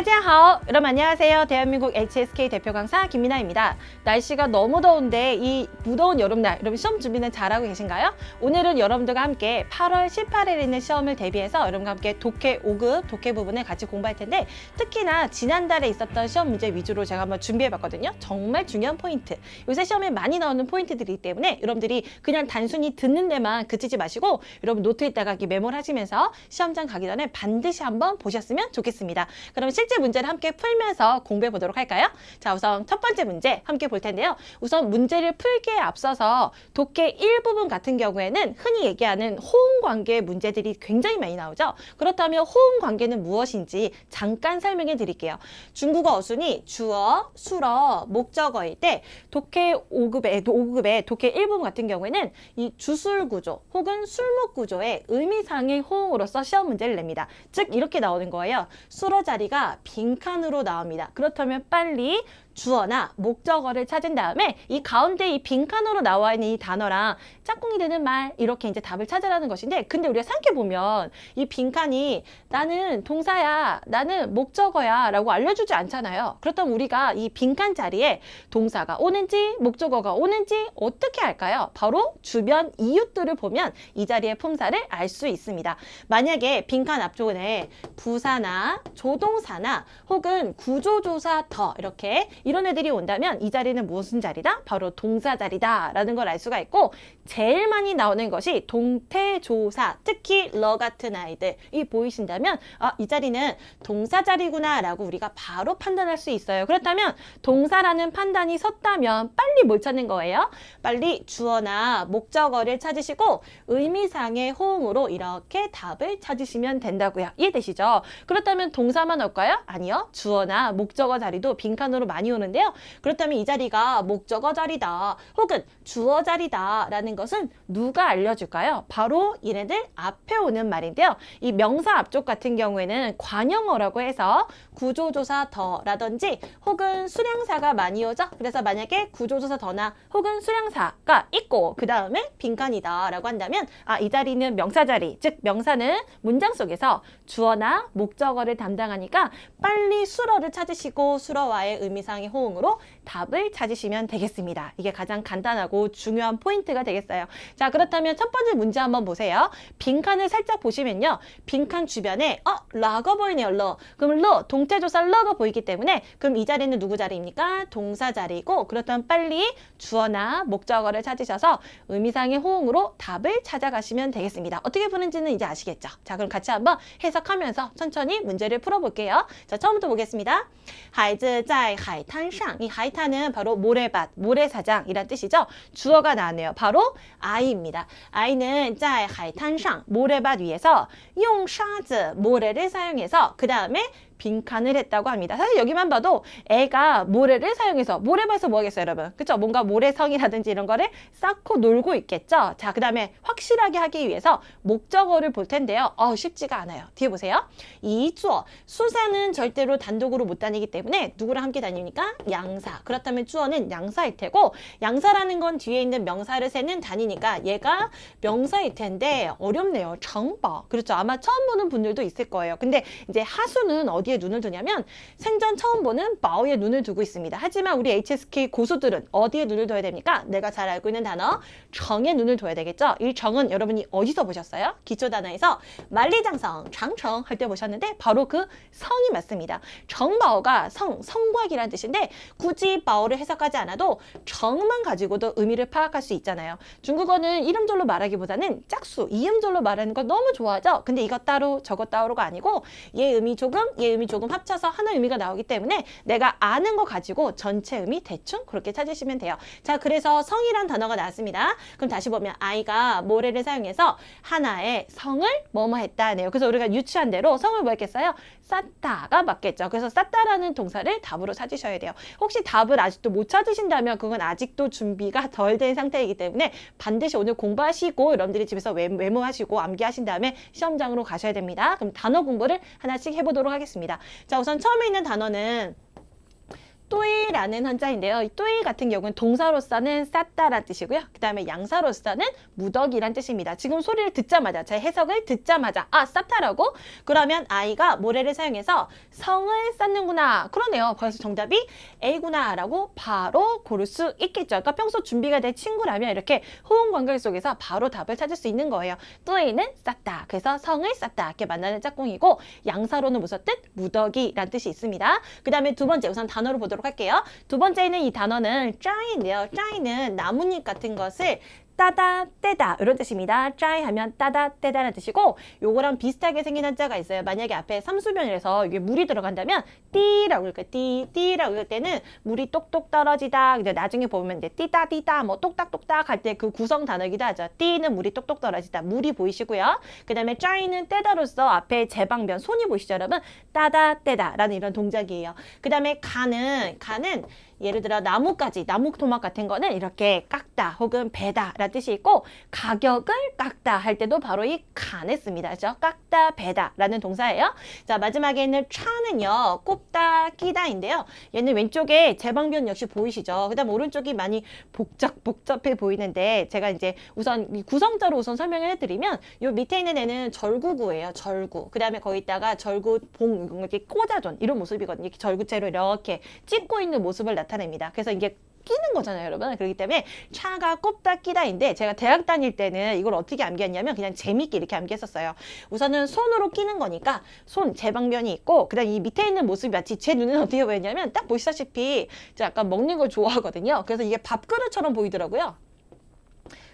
다지하오 여러분 안녕하세요. 대한민국 HSK 대표 강사 김민아입니다. 날씨가 너무 더운데 이 무더운 여름날 여러분 시험 준비는 잘하고 계신가요? 오늘은 여러분들과 함께 8월 18일에 있는 시험을 대비해서 여러분과 함께 독해 5급 독해 부분을 같이 공부할 텐데 특히나 지난달에 있었던 시험 문제 위주로 제가 한번 준비해 봤거든요. 정말 중요한 포인트. 요새 시험에 많이 나오는 포인트들이기 때문에 여러분들이 그냥 단순히 듣는 데만 그치지 마시고 여러분 노트에다가 이렇게 메모를 하시면서 시험장 가기 전에 반드시 한번 보셨으면 좋겠습니다. 그럼 실제 문제를 함께 풀면서 공부해 보도록 할까요? 자, 우선 첫 번째 문제 함께 볼 텐데요. 우선 문제를 풀기에 앞서서 독해 일부분 같은 경우에는 흔히 얘기하는 호응 관계 문제들이 굉장히 많이 나오죠. 그렇다면 호응 관계는 무엇인지 잠깐 설명해 드릴게요. 중국어 어순이 주어, 수어, 목적어일 때 독해 5급의 5급의 독해 일부분 같은 경우에는 이 주술 구조 혹은 술목 구조의 의미상의 호응으로서 시험 문제를 냅니다. 즉 이렇게 나오는 거예요. 수어 자리가 빈칸으로 나옵니다. 그렇다면 빨리 주어나 목적어를 찾은 다음에 이 가운데 이 빈칸으로 나와 있는 이 단어랑 짝꿍이 되는 말 이렇게 이제 답을 찾으라는 것인데 근데 우리가 생각해 보면 이 빈칸이 나는 동사야 나는 목적어야 라고 알려주지 않잖아요. 그렇다면 우리가 이 빈칸 자리에 동사가 오는지 목적어가 오는지 어떻게 할까요? 바로 주변 이웃들을 보면 이 자리의 품사를 알 수 있습니다. 만약에 빈칸 앞쪽에 부사나 조동사나 혹은 구조조사 더 이렇게 이런 애들이 온다면 이 자리는 무슨 자리다? 바로 동사 자리다 라는 걸 알 수가 있고 제일 많이 나오는 것이 동태조사 특히 러 같은 아이들이 보이신다면 아, 이 자리는 동사 자리구나 라고 우리가 바로 판단할 수 있어요 그렇다면 동사라는 판단이 섰다면 빨리 뭘 찾는 거예요? 빨리 주어나 목적어를 찾으시고 의미상의 호응으로 이렇게 답을 찾으시면 된다고요 이해되시죠? 그렇다면 동사만 올까요? 아니요 주어나 목적어 자리도 빈칸으로 많이 오는데요 그렇다면 이 자리가 목적어 자리다 혹은 주어 자리다 라는 것은 누가 알려줄까요? 바로 얘네들 앞에 오는 말인데요. 이 명사 앞쪽 같은 경우에는 관형어라고 해서 구조조사 더라든지 혹은 수량사가 많이 오죠. 그래서 만약에 구조조사 더나 혹은 수량사가 있고 그 다음에 빈칸이다 라고 한다면 아, 이 자리는 명사 자리 즉 명사는 문장 속에서 주어나 목적어를 담당하니까 빨리 수어를 찾으시고 수어와의 의미상의 호응으로 답을 찾으시면 되겠습니다. 이게 가장 간단하고 중요한 포인트가 되겠어요. 자 그렇다면 첫 번째 문제 한번 보세요. 빈칸을 살짝 보시면요. 빈칸 주변에 어? 라가 보이네요. 러. 그럼 러 동태 조사 러가 보이기 때문에 그럼 이 자리는 누구 자리입니까? 동사 자리고 그렇다면 빨리 주어나 목적어를 찾으셔서 의미상의 호응으로 답을 찾아가시면 되겠습니다. 어떻게 푸는지는 이제 아시겠죠? 자 그럼 같이 한번 해석하면서 천천히 문제를 풀어볼게요. 자 처음부터 보겠습니다. 孩子在海滩上. 이 하이탄은 바로 모래밭, 모래사장이란 뜻이죠. 주어가 나왔네요. 바로 아이입니다. 아이는 在海滩上 모래밭 위에서 用沙子 모래를 사용해서 그 다음에 빈칸을 했다고 합니다. 사실 여기만 봐도 애가 모래를 사용해서 모래밭에서 뭐 하겠어요, 여러분? 그쵸? 뭔가 모래성이라든지 이런 거를 쌓고 놀고 있겠죠? 자, 그 다음에 확실하게 하기 위해서 목적어를 볼 텐데요. 어, 쉽지가 않아요. 뒤에 보세요. 이주어, 수사는 절대로 단독으로 못 다니기 때문에 누구랑 함께 다닙니까? 양사. 그렇다면 주어는 양사일 테고 양사라는 건 뒤에 있는 명사를 세는 단위니까 얘가 명사일 텐데 어렵네요. 정버. 그렇죠. 아마 처음 보는 분들도 있을 거예요. 근데 이제 하수는 어디 어디에 눈을 두냐면 생전 처음 보는 바오에 눈을 두고 있습니다. 하지만 우리 HSK 고수들은 어디에 눈을 둬야 됩니까? 내가 잘 알고 있는 단어 정에 눈을 둬야 되겠죠? 이 정은 여러분이 어디서 보셨어요? 기초 단어에서 만리장성, 장청 할 때 보셨는데 바로 그 성이 맞습니다. 정바오가 성, 성곽이라는 뜻인데 굳이 바오를 해석하지 않아도 정만 가지고도 의미를 파악할 수 있잖아요. 중국어는 이름절로 말하기보다는 짝수, 이음절로 말하는 걸 너무 좋아하죠? 근데 이것 따로 저것 따로가 아니고 얘 의미 조금, 얘 의미 조금 합쳐서 하나 의미가 나오기 때문에 내가 아는 거 가지고 전체 의미 대충 그렇게 찾으시면 돼요. 자, 그래서 성이란 단어가 나왔습니다. 그럼 다시 보면 아이가 모래를 사용해서 하나의 성을 뭐뭐 했다네요. 그래서 우리가 유추한 대로 성을 뭐 했겠어요? 쌓다가 맞겠죠. 그래서 쌓다라는 동사를 답으로 찾으셔야 돼요. 혹시 답을 아직도 못 찾으신다면 그건 아직도 준비가 덜 된 상태이기 때문에 반드시 오늘 공부하시고 여러분들이 집에서 메모하시고 암기하신 다음에 시험장으로 가셔야 됩니다. 그럼 단어 공부를 하나씩 해보도록 하겠습니다. 자, 우선 처음에 있는 단어는 또이라는 한자인데요. 이 또이 같은 경우는 동사로서는 쌌다란 뜻이고요. 그 다음에 양사로서는 무더기란 뜻입니다. 지금 소리를 듣자마자 제 해석을 듣자마자 아 쌌다라고 그러면 아이가 모래를 사용해서 성을 쌓는구나. 그러네요. 그래서 정답이 A구나 라고 바로 고를 수 있겠죠. 그러니까 평소 준비가 된 친구라면 이렇게 호응 관계 속에서 바로 답을 찾을 수 있는 거예요. 또이는 쌓다. 그래서 성을 쌓다. 이렇게 만나는 짝꿍이고 양사로는 무슨 뜻? 무더기란 뜻이 있습니다. 그 다음에 두 번째 우선 단어로 보도록 할게요. 두 번째는 이 단어는 짜이인데요. 짜이는 나뭇잎 같은 것을 따다 떼다 이런 뜻입니다. 짜이 하면 따다 떼다라는 뜻이고 요거랑 비슷하게 생긴 한자가 있어요. 만약에 앞에 삼수변이라서 이게 물이 들어간다면 띠라고 읽을 띠 띠라고 읽을 때는 물이 똑똑 떨어지다. 근데 나중에 보면 이제 띠다 띠다 뭐 똑딱똑딱 할 때 그 구성 단어기도 하죠. 띠는 물이 똑똑 떨어지다. 물이 보이시고요. 그다음에 짜이는 떼다로서 앞에 제방변 손이 보이시죠, 여러분? 따다 떼다라는 이런 동작이에요. 그다음에 가는 가는 예를 들어 나뭇가지, 나무 토막 같은 거는 이렇게 깎다 혹은 베다라는 뜻이 있고 가격을 깎다 할 때도 바로 이 간에 씁니다. 그죠? 깎다, 베다라는 동사예요. 자, 마지막에 있는 차는요. 꼽다, 끼다인데요. 얘는 왼쪽에 제방변 역시 보이시죠? 그 다음 오른쪽이 많이 복잡 복잡해 보이는데 제가 이제 우선 이 구성자로 우선 설명을 해드리면 요 밑에 있는 애는 절구구예요. 절구. 그 다음에 거기다가 절구 봉 이렇게 꽂아둔 이런 모습이거든요. 이렇게 절구체로 이렇게 찍고 있는 모습을 나타 냅니다. 그래서 이게 끼는 거잖아요, 여러분. 그렇기 때문에 차가 꼽다 끼다인데 제가 대학 다닐 때는 이걸 어떻게 암기했냐면 그냥 재밌게 이렇게 암기했었어요. 우선은 손으로 끼는 거니까 손 제방면이 있고 그다음 이 밑에 있는 모습이 마치 제 눈에는 어떻게 보였냐면 딱 보시다시피 제가 약간 먹는 걸 좋아하거든요. 그래서 이게 밥그릇처럼 보이더라고요.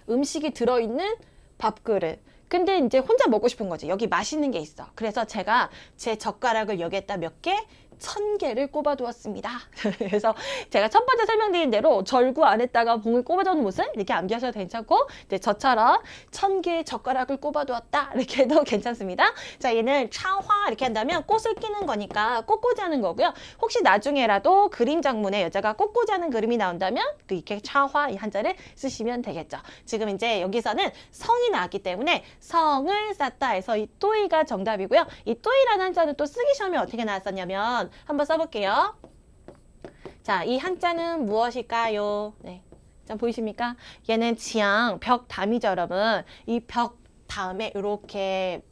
음식이 들어있는 밥그릇. 근데 이제 혼자 먹고 싶은 거지. 여기 맛있는 게 있어. 그래서 제가 제 젓가락을 여기에다 몇 개? 천 개를 꼽아두었습니다. 그래서 제가 첫 번째 설명드린 대로 절구 안에다가 봉을 꼽아두는 모습 이렇게 암기하셔도 괜찮고 이제 저처럼 천 개의 젓가락을 꼽아두었다 이렇게 해도 괜찮습니다. 자 얘는 차화 이렇게 한다면 꽃을 끼는 거니까 꽃꽂이 하는 거고요. 혹시 나중에라도 그림 장문에 여자가 꽃꽂이 하는 그림이 나온다면 그 이렇게 차화 이 한자를 쓰시면 되겠죠. 지금 이제 여기서는 성이 나왔기 때문에 성을 쌓다 해서 이 또이가 정답이고요. 이 또이라는 한자는 또 쓰기 시험에 어떻게 나왔었냐면 한번 써볼게요. 자, 이 한자는 무엇일까요? 네. 자, 보이십니까? 얘는 지향, 벽 담이죠, 여러분. 이 벽 다음에 이렇게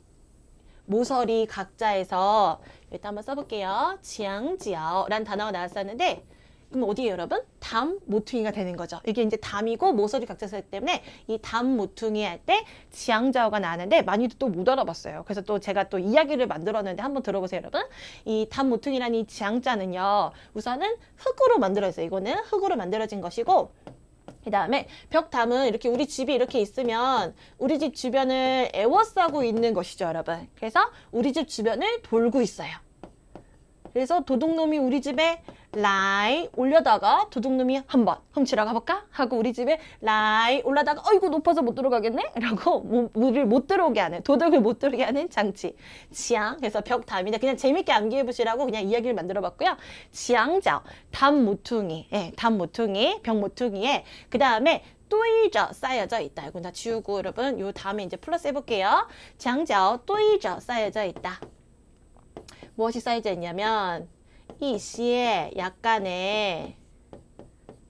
모서리 각자에서 일단 한번 써볼게요. 지향지어라는 단어가 나왔었는데 그럼 어디에 여러분? 담 모퉁이가 되는 거죠. 이게 이제 담이고 모서리 각자 쓰기 때문에 이 담 모퉁이 할 때 지향자어가 나는데 많이도 또 못 알아봤어요. 그래서 또 제가 또 이야기를 만들었는데 한번 들어보세요, 여러분. 이 담 모퉁이라는 이 지향자는요. 우선은 흙으로 만들어졌어요. 이거는 흙으로 만들어진 것이고 그 다음에 벽담은 이렇게 우리 집이 이렇게 있으면 우리 집 주변을 에워싸고 있는 것이죠, 여러분. 그래서 우리 집 주변을 돌고 있어요. 그래서 도둑놈이 우리 집에 라이 올려다가 도둑놈이 한번 훔치러 가볼까? 하고 우리 집에 라이 올라다가 어이구 높아서 못 들어가겠네? 라고 무- 물을 못 들어오게 하는 도둑을 못 들어오게 하는 장치 지향 그래서 벽담인데 그냥 재밌게 암기해 보시라고 그냥 이야기를 만들어 봤고요 지향자 담 모퉁이 예, 담 모퉁이 벽 모퉁이에 그 다음에 또이저 쌓여져 있다. 이거 다 지우고 여러분 요 다음에 이제 플러스 해볼게요. 장자 또이저 쌓여져 있다. 무엇이 쌓여져 있냐면 이시에 약간의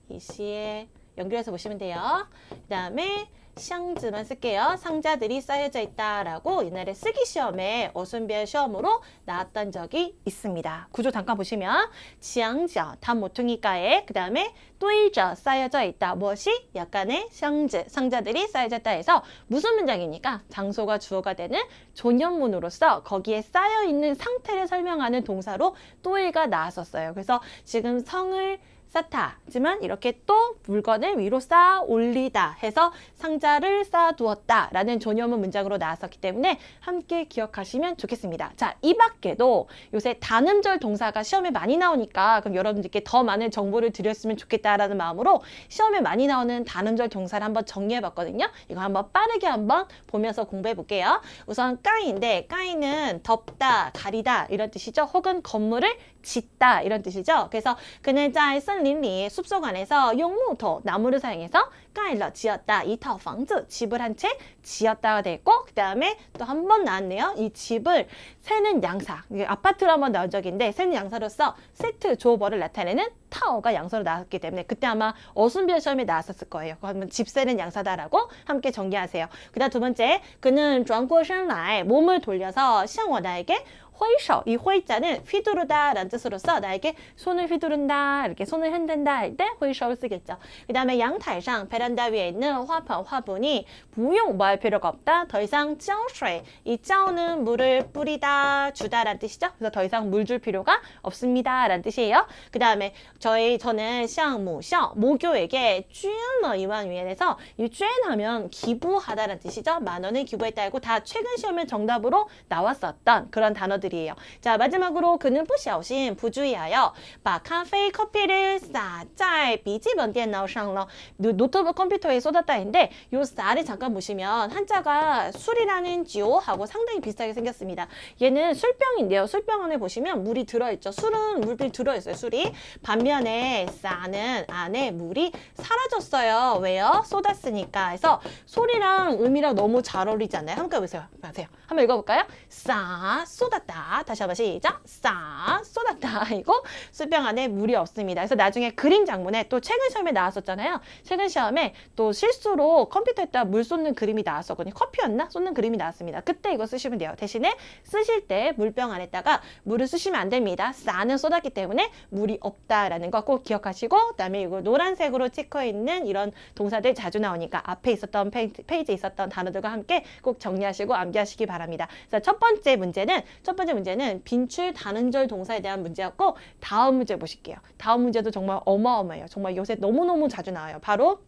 이시에 연결해서 보시면 돼요. 그 다음에 샹즈만 쓸게요. 상자들이 쌓여져 있다라고 옛날에 쓰기 시험에 어순별 시험으로 나왔던 적이 있습니다. 구조 잠깐 보시면 지향저 담 모퉁이가에 그 다음에 또이저 쌓여져 있다. 무엇이? 약간의 샹즈 상자들이 쌓여져 있다 해서 무슨 문장입니까? 장소가 주어가 되는 존연문으로서 거기에 쌓여 있는 상태를 설명하는 동사로 또이가 나왔었어요. 그래서 지금 성을 쌓다. 하지만 이렇게 또 물건을 위로 쌓아 올리다 해서 상자를 쌓아두었다 라는 존여문 문장으로 나왔었기 때문에 함께 기억하시면 좋겠습니다. 자, 이 밖에도 요새 단음절 동사가 시험에 많이 나오니까 그럼 여러분들께 더 많은 정보를 드렸으면 좋겠다라는 마음으로 시험에 많이 나오는 단음절 동사를 한번 정리해 봤거든요. 이거 한번 빠르게 한번 보면서 공부해 볼게요. 우선 까이인데 까이는 덮다, 가리다 이런 뜻이죠. 혹은 건물을 짓다 이런 뜻이죠. 그래서 그는 在森林里 숲속 안에서 용무토 나무를 사용해서 盖了 지었다. 이套房子 집을 한 채 지었다가 돼 있고 그 다음에 또 한 번 나왔네요. 이 집을 세는 양사 이게 아파트로 한번 나온 적인데 세는 양사로서 세트 조어벌을 나타내는 타오가 양서로 나왔기 때문에 그때 아마 어순비어 시험에 나왔었을 거예요. 그러면 집세는 양사다라고 함께 정리하세요. 그다음 두 번째, 그는 转过身来 몸을 돌려서 向我 나에게 허이셔 이 허이자는 휘두르다 라는 뜻으로서 나에게 손을 휘두른다 이렇게 손을 흔든다 할 때 허이셔를 쓰겠죠. 그 다음에 양탈상 베란다 위에 있는 화盆 화분이 무용 뭐 할 필요가 없다. 더 이상 짜오쉐 이 짜오는 물을 뿌리다 주다 라는 뜻이죠. 그래서 더 이상 물 줄 필요가 없습니다 라는 뜻이에요. 그 다음에 저희 저는 샹무셔 모교에게 쥐은머 이완 위엔에서 이 쥐엔하면 기부하다라는 뜻이죠. 만 원을 기부했다고 다 최근 시험에 정답으로 나왔었던 그런 단어들 이에요. 자, 마지막으로 그는 不小心 부주의하여 把咖啡 커피를 洒在笔记本电脑上了. 노- 노트북 컴퓨터에 쏟았다인데 요 쌀을 잠깐 보시면 한자가 술이라는 지오하고 상당히 비슷하게 생겼습니다. 얘는 술병인데요. 술병 안에 보시면 물이 들어있죠. 술은 물이 들어있어요. 술이. 반면에 쌀은 안에 물이 사라졌어요. 왜요? 쏟았으니까. 해서 소리랑 음이랑 너무 잘 어울리잖아요. 한번 해보세요. 보세요. 한번 읽어볼까요? 싸 쏟았다. 다시 한번 시작. 싸 쏟았다. 이거 술병 안에 물이 없습니다. 그래서 나중에 그림 장문에 또 최근 시험에 나왔었잖아요. 최근 시험에 또 실수로 컴퓨터에다 물 쏟는 그림이 나왔었거든요. 커피였나? 쏟는 그림이 나왔습니다. 그때 이거 쓰시면 돼요. 대신에 쓰실 때 물병 안에다가 물을 쓰시면 안 됩니다. 싸는 쏟았기 때문에 물이 없다라는 거 꼭 기억하시고 그다음에 이거 노란색으로 찍혀 있는 이런 동사들 자주 나오니까 앞에 있었던 페이지, 페이지에 있었던 단어들과 함께 꼭 정리하시고 암기하시기 바랍니다. 자, 첫 번째 문제는 첫 번째 문제는 빈출 단음절 동사에 대한 문제였고 다음 문제 보실게요. 다음 문제도 정말 어마어마해요. 정말 요새 너무너무 자주 나와요. 바로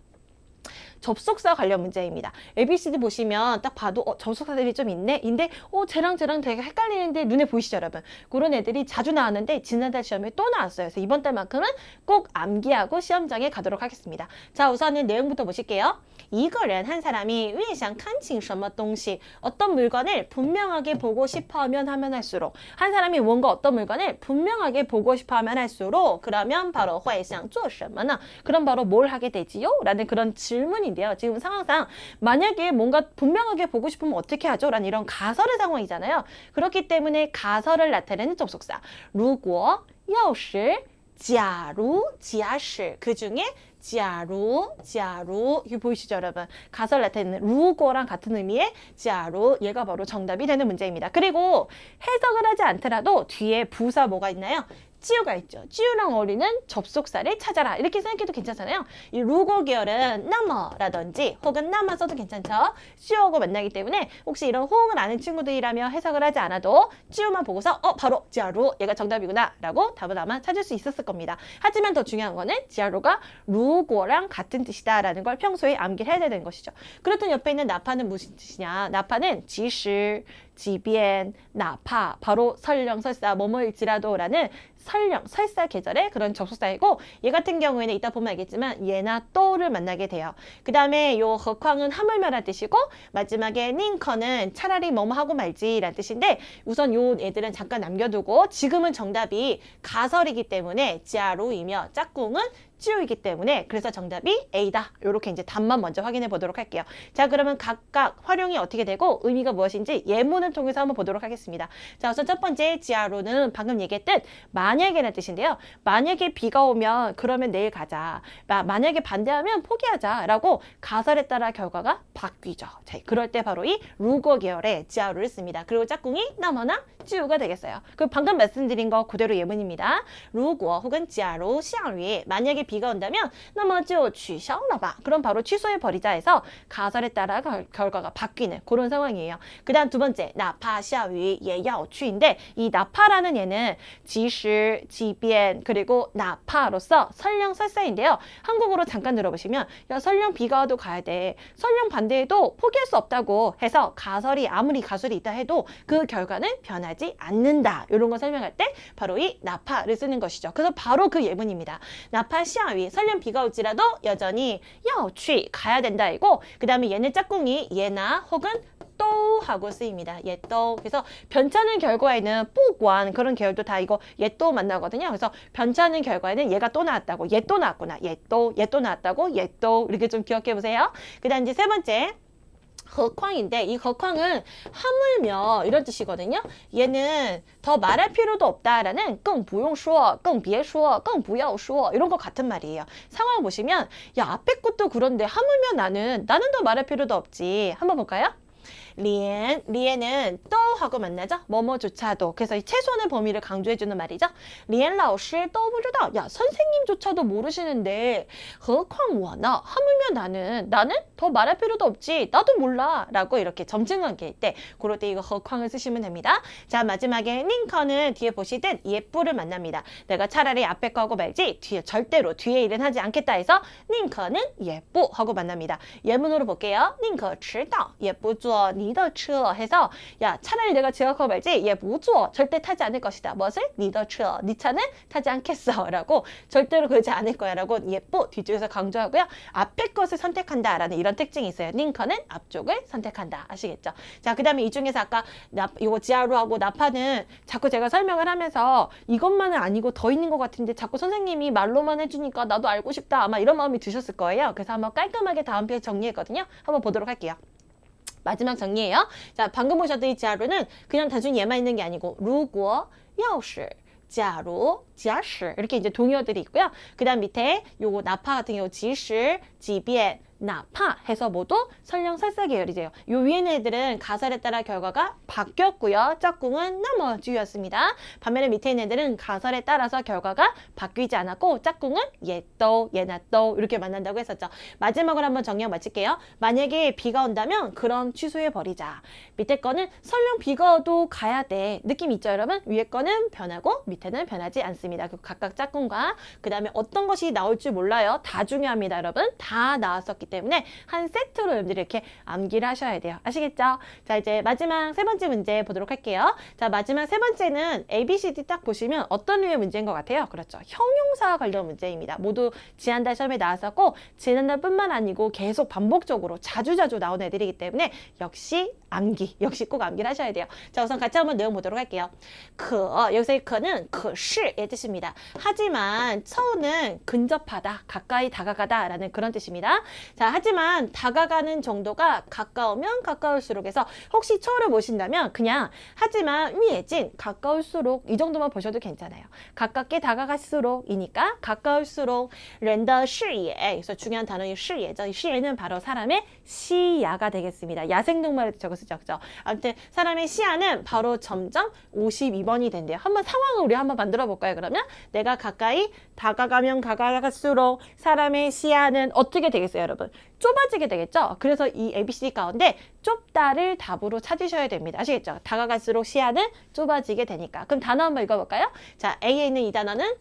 접속사 관련 문제입니다. ABCD 보시면 딱 봐도 어, 접속사들이 좀 있네? 인데 어, 쟤랑 쟤랑 되게 헷갈리는데 눈에 보이시죠 여러분? 그런 애들이 자주 나왔는데 지난달 시험에 또 나왔어요. 그래서 이번 달만큼은 꼭 암기하고 시험장에 가도록 하겠습니다. 자 우선은 내용부터 보실게요. 이거는 한 사람이 越想看清什么东西 어떤 물건을 분명하게 보고 싶어하면 하면 할수록 한 사람이 뭔가 어떤 물건을 분명하게 보고 싶어하면 할수록 그러면 바로 会想做什么呢? 그럼 바로 뭘 하게 되지요? 라는 그런 질문인데요. 지금 상황상 만약에 뭔가 분명하게 보고 싶으면 어떻게 하죠? 라는 이런 가설의 상황이잖아요. 그렇기 때문에 가설을 나타내는 접속사 如果要是假如 지하실 그 중에 지아루, 지아루. 이 보이시죠, 여러분? 가설 나타내는 루고랑 같은 의미의 지아루. 얘가 바로 정답이 되는 문제입니다. 그리고 해석을 하지 않더라도 뒤에 부사 뭐가 있나요? 찌우가 있죠. 찌우랑 어울리는 접속사를 찾아라. 이렇게 생각해도 괜찮잖아요. 이 루고 계열은 나머라든지 혹은 나마 써도 괜찮죠. 찌우하고 만나기 때문에 혹시 이런 호응을 아는 친구들이라면 해석을 하지 않아도 찌우만 보고서 어 바로 지아루 얘가 정답이구나 라고 답을 아마 찾을 수 있었을 겁니다. 하지만 더 중요한 거는 지아루가 루고랑 같은 뜻이다 라는 걸 평소에 암기를 해야 되는 것이죠. 그렇던 옆에 있는 나파는 무슨 뜻이냐? 나파는 지시, 지변, 나파 바로 설령 설사 뭐뭐일지라도라는 설령 설사 계절의 그런 접속사이고 얘 같은 경우에는 이따 보면 알겠지만 얘나 또를 만나게 돼요. 그 다음에 요 허쾅은 하물며란 뜻이고 마지막에 닝커는 차라리 뭐뭐 하고 말지란 뜻인데 우선 요 애들은 잠깐 남겨두고 지금은 정답이 가설이기 때문에 지아로이며 짝꿍은 팥주이기 때문에 그래서 정답이 A다. 이렇게 이제 답만 먼저 확인해 보도록 할게요. 자 그러면 각각 활용이 어떻게 되고 의미가 무엇인지 예문을 통해서 한번 보도록 하겠습니다. 자 우선 첫 번째 지하로는 방금 얘기했듯 만약에는 뜻인데요. 만약에 비가 오면 그러면 내일 가자. 만약에 반대하면 포기하자 라고 가설에 따라 결과가 바뀌죠. 자 그럴 때 바로 이 루거 계열의 지하로를 씁니다. 그리고 짝꿍이 나머나 찌우가 되겠어요. 그 방금 말씀드린 거 그대로 예문입니다. 루거 혹은 지하로 시앙 위에 만약에 비가 온다면 那么就取消了吧 그럼 바로 취소해 버리자 해서 가설에 따라 결, 결과가 바뀌는 그런 상황이에요. 그다음 두 번째 나파 下雨也要去인데 이 나파라는 얘는 지시, 지변 그리고 나파로서 설령 설사인데요. 한국어로 잠깐 들어보시면 야 설령 비가 와도 가야 돼. 설령 반대해도 포기할 수 없다고 해서 가설이 아무리 가설이 있다 해도 그 결과는 변하지 않는다. 이런 거 설명할 때 바로 이 나파를 쓰는 것이죠. 그래서 바로 그 예문입니다. 나파 시 아위 설령 비가 올지라도 여전히 야취 가야 된다 이고 그 다음에 얘는 짝꿍이 얘나 혹은 또 하고 쓰입니다. 예또 그래서 변찮은 결과에는 뿌관 그런 계열도 다 이거 예또 만나거든요. 그래서 변찮은 결과에는 얘가 또 나왔다고 얘또 나왔구나 예또 얘또 나왔다고 예또 이렇게 좀 기억해 보세요. 그다음 이제 세 번째 허쾅인데 이 허쾅은 하물며 이런 뜻이거든요. 얘는 더 말할 필요도 없다라는 更不用说,更别说,更不要说 이런 거 같은 말이에요. 상황 보시면 야 앞에 것도 그런데 하물며 나는 나는 더 말할 필요도 없지. 한번 볼까요? 리엔, 리엔은 또 하고 만나죠? 뭐뭐조차도. 그래서 이 최소한의 범위를 강조해주는 말이죠. 리엔 라오시 또 모르다. 야, 선생님조차도 모르시는데, 何况我呢? 하물며 나는, 나는 더 말할 필요도 없지. 나도 몰라. 라고 이렇게 점증관계일 때, 그럴 때 이거 何况을 쓰시면 됩니다. 자, 마지막에 링컨은 뒤에 보시듯 예쁘를 만납니다. 내가 차라리 앞에 거 하고 말지, 뒤에 절대로 뒤에 일은 하지 않겠다 해서, 링컨은 예쁘 하고 만납니다. 예문으로 볼게요. 링컨 迟到, 예쁘 坐你 니더추어 해서 야 차라리 내가 지각하고 말지 얘 뭐죠? 절대 타지 않을 것이다. 무엇을? 니더추어. 네 차는 타지 않겠어. 라고 절대로 그러지 않을 거야. 라고 예뻐 뒤쪽에서 강조하고요. 앞에 것을 선택한다. 라는 이런 특징이 있어요. 링컨은 앞쪽을 선택한다. 아시겠죠? 자, 그 다음에 이 중에서 아까 나, 이거 지하로하고 나파는 자꾸 제가 설명을 하면서 이것만은 아니고 더 있는 것 같은데 자꾸 선생님이 말로만 해주니까 나도 알고 싶다. 아마 이런 마음이 드셨을 거예요. 그래서 한번 깔끔하게 다음 페이지 정리했거든요. 한번 보도록 할게요. 마지막 정리예요. 자, 방금 보셨던 이 자루는 그냥 단순히 얘만 있는 게 아니고 루구어, 야오시, 자루, 지하시 이렇게 이제 동요들이 있고요. 그 다음 밑에 요거 나파 같은 경우 지시, 지비엔, 나파 해서 모두 설령설사 계열이 돼요. 요 위에 있는 애들은 가설에 따라 결과가 바뀌었고요. 짝꿍은 나머지였습니다. 반면에 밑에 있는 애들은 가설에 따라서 결과가 바뀌지 않았고 짝꿍은 예또 예나또 이렇게 만난다고 했었죠. 마지막으로 한번 정리하고 마칠게요. 만약에 비가 온다면 그럼 취소해버리자. 밑에 거는 설령 비가 와도 가야 돼. 느낌 있죠 여러분? 위에 거는 변하고 밑에는 변하지 않습니다. 그 각각 짝꿍과 그 다음에 어떤 것이 나올 줄 몰라요. 다 중요합니다 여러분. 다 나왔었기 때문에 한 세트로 여러분들이 이렇게 암기를 하셔야 돼요. 아시겠죠? 자 이제 마지막 세 번째 문제 보도록 할게요. 자 마지막 세 번째는 A, B, C, D 딱 보시면 어떤 류의 문제인 것 같아요? 그렇죠. 형용사 관련 문제입니다. 모두 지난달 시험에 나왔었고 지난달뿐만 아니고 계속 반복적으로 자주자주 나온 애들이기 때문에 역시 암기, 역시 꼭 암기를 하셔야 돼요. 자 우선 같이 한번 내용 보도록 할게요. 그 어, 여기서의 그는 그실의 뜻 입니다. 하지만 처우는 근접하다, 가까이 다가가다 라는 그런 뜻입니다. 자, 하지만 다가가는 정도가 가까우면 가까울수록 해서 혹시 처우를 보신다면 그냥 하지만 위에진 가까울수록 이 정도만 보셔도 괜찮아요. 가깝게 다가갈수록이니까 가까울수록 랜더 시예 그래서 중요한 단어인 시예죠. 이 시예는 바로 사람의 시야가 되겠습니다. 야생동물에 적어 쓰죠. 그죠? 아무튼 사람의 시야는 바로 점점 52번이 된대요. 한번 상황을 우리 한번 만들어 볼까요? 그 러면 내가 가까이 다가가면 다가갈수록 사람의 시야는 어떻게 되겠어요, 여러분? 좁아지게 되겠죠? 그래서 이 ABCD 가운데 좁다를 답으로 찾으셔야 됩니다. 아시겠죠? 다가갈수록 시야는 좁아지게 되니까. 그럼 단어 한번 읽어볼까요? 자, A에 있는 이 단어는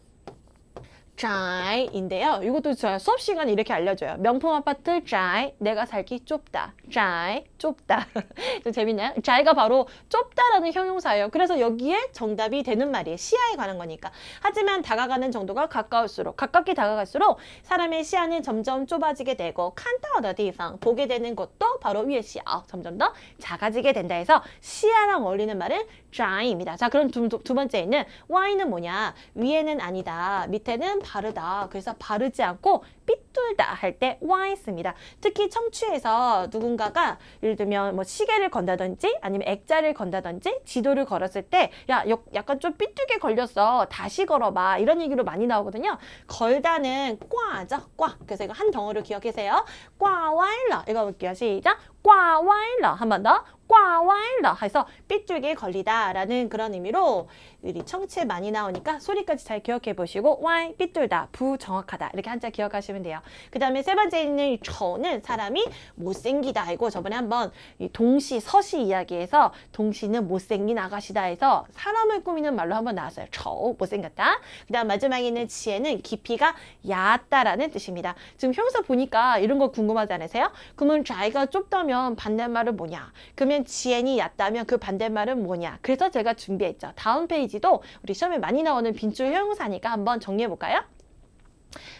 자이인데요. 이것도 제가 수업 시간에 이렇게 알려줘요. 명품 아파트 자이, 내가 살기 좁다. 자이, 좁다. 좀 재밌나요? 자이가 바로 좁다라는 형용사예요. 그래서 여기에 정답이 되는 말이에요. 시야에 관한 거니까. 하지만 다가가는 정도가 가까울수록, 가깝게 다가갈수록 사람의 시야는 점점 좁아지게 되고 칸타어더 디상 보게 되는 것도 바로 위의 시야 점점 더 작아지게 된다 해서 시야랑 어울리는 말은 자이입니다. 자, 그럼 두, 두 번째는 Y는 뭐냐? 위에는 아니다. 밑에는 바르다. 그래서 바르지 않고 삐 뚤다 할때 Y 씁니다. 특히 청취에서 누군가가 예를 들면 뭐 시계를 건다든지 아니면 액자를 건다든지 지도를 걸었을 때 야, 약간 좀 삐뚤게 걸렸어. 다시 걸어봐. 이런 얘기로 많이 나오거든요. 걸다는 꽈죠. 꽈. 그래서 이거 한 덩어리로 기억하세요. 꽈와일러. 읽어볼게요. 시작. 꽈와일러. 한 번 더. 꽈와일러 해서 삐뚤게 걸리다라는 그런 의미로 우리 청취에 많이 나오니까 소리까지 잘 기억해 보시고 와이 삐뚤다 부 정확하다 이렇게 한자 기억하시면 돼요. 그 다음에 세 번째 있는 이 저는 사람이 못생기다 이거 저번에 한번 이 동시 서시 이야기에서 동시는 못생긴 아가씨다 해서 사람을 꾸미는 말로 한번 나왔어요. 저 못생겼다. 그 다음 마지막에 있는 지혜는 깊이가 얕다라는 뜻입니다. 지금 형사 보니까 이런 거 궁금하지 않으세요? 그러면 자기가 좁다면 반대말은 뭐냐? 그러면 지혜이 얕다면 그 반대말은 뭐냐? 그래서 제가 준비했죠. 다음 페이지도 우리 시험에 많이 나오는 빈줄 형용사니까 한번 정리해 볼까요?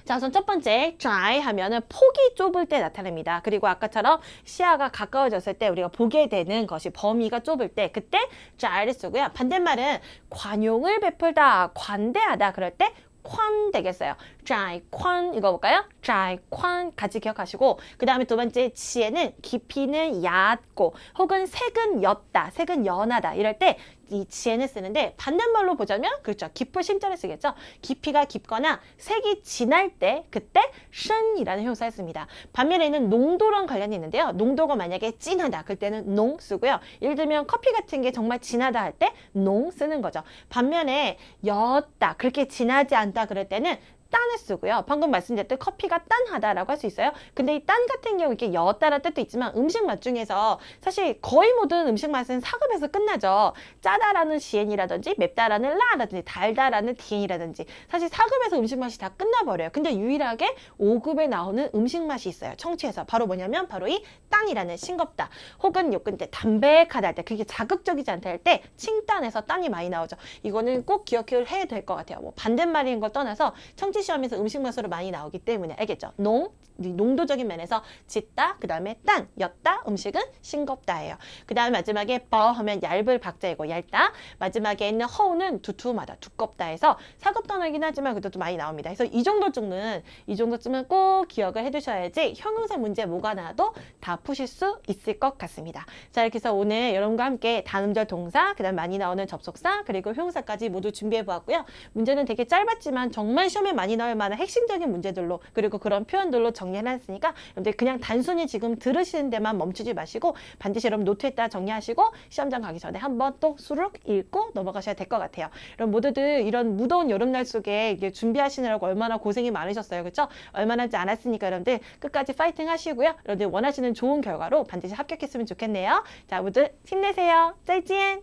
자, 우선 첫 번째, dry 하면은 폭이 좁을 때 나타납니다. 그리고 아까처럼 시야가 가까워졌을 때 우리가 보게 되는 것이 범위가 좁을 때 그때 dry를 쓰고요. 반대말은 관용을 베풀다, 관대하다 그럴 때관 되겠어요. 좌이宽 읽어볼까요? 좌이宽같이 기억하시고 그 다음에 두 번째 지혜는 깊이는 얕고 혹은 색은 옅다, 색은 연하다 이럴 때 이 지혜는 쓰는데 반대말로 보자면 그렇죠. 깊을 심자를 쓰겠죠. 깊이가 깊거나 색이 진할 때 그때 신이라는 형사를 씁니다. 반면에는 농도랑 관련이 있는데요. 농도가 만약에 진하다 그때는 농 쓰고요. 예를 들면 커피 같은 게 정말 진하다 할 때 농 쓰는 거죠. 반면에 옅다 그렇게 진하지 않다 그럴 때는 딴을 쓰고요. 방금 말씀드렸듯 커피가 딴하다라고 할 수 있어요. 근데 이 딴 같은 경우 이게 옅다라는 뜻도 있지만 음식 맛 중에서 사실 거의 모든 음식 맛은 사급에서 끝나죠. 짜다라는 시엔이라든지 맵다라는 라라든지 달다라는 디엔이라든지 사실 사급에서 음식 맛이 다 끝나버려요. 근데 유일하게 5급에 나오는 음식 맛이 있어요. 청취해서 바로 뭐냐면 바로 이 딴이라는 싱겁다 혹은 요 근데 담백하다 할 때 그게 자극적이지 않다 할 때 칭딴에서 딴이 많이 나오죠. 이거는 꼭 기억을 해야 될 것 같아요. 뭐 반대말인 걸 떠나서 청취 시험에서 음식 맛으로 많이 나오기 때문에 알겠죠? 농, 이 농도적인 면에서 짙다, 그 다음에 딴, 옅다, 음식은 싱겁다예요. 그 다음에 마지막에 버 하면 얇을 박자이고 얇다. 마지막에 있는 허우는 두툼하다, 두껍다 해서 사급 단어이긴 하지만 그것도 많이 나옵니다. 그래서 이 정도쯤은 이 정도쯤은 꼭 기억을 해두셔야지 형용사 문제 뭐가 나와도 다 푸실 수 있을 것 같습니다. 자 이렇게 해서 오늘 여러분과 함께 단음절 동사, 그 다음 많이 나오는 접속사, 그리고 형용사까지 모두 준비해 보았고요. 문제는 되게 짧았지만 정말 시험에 많이 많이 나올 만한 핵심적인 문제들로 그리고 그런 표현들로 정리해놨으니까 여러분들 그냥 단순히 지금 들으시는 데만 멈추지 마시고 반드시 여러분 노트에다 정리하시고 시험장 가기 전에 한번 또 수룩 읽고 넘어가셔야 될 것 같아요. 여러분 모두들 이런 무더운 여름날 속에 이게 준비하시느라고 얼마나 고생이 많으셨어요. 그렇죠? 얼마나 하지 않았으니까 여러분들 끝까지 파이팅 하시고요. 여러분들 원하시는 좋은 결과로 반드시 합격했으면 좋겠네요. 자, 모두 힘내세요. 짜이찐!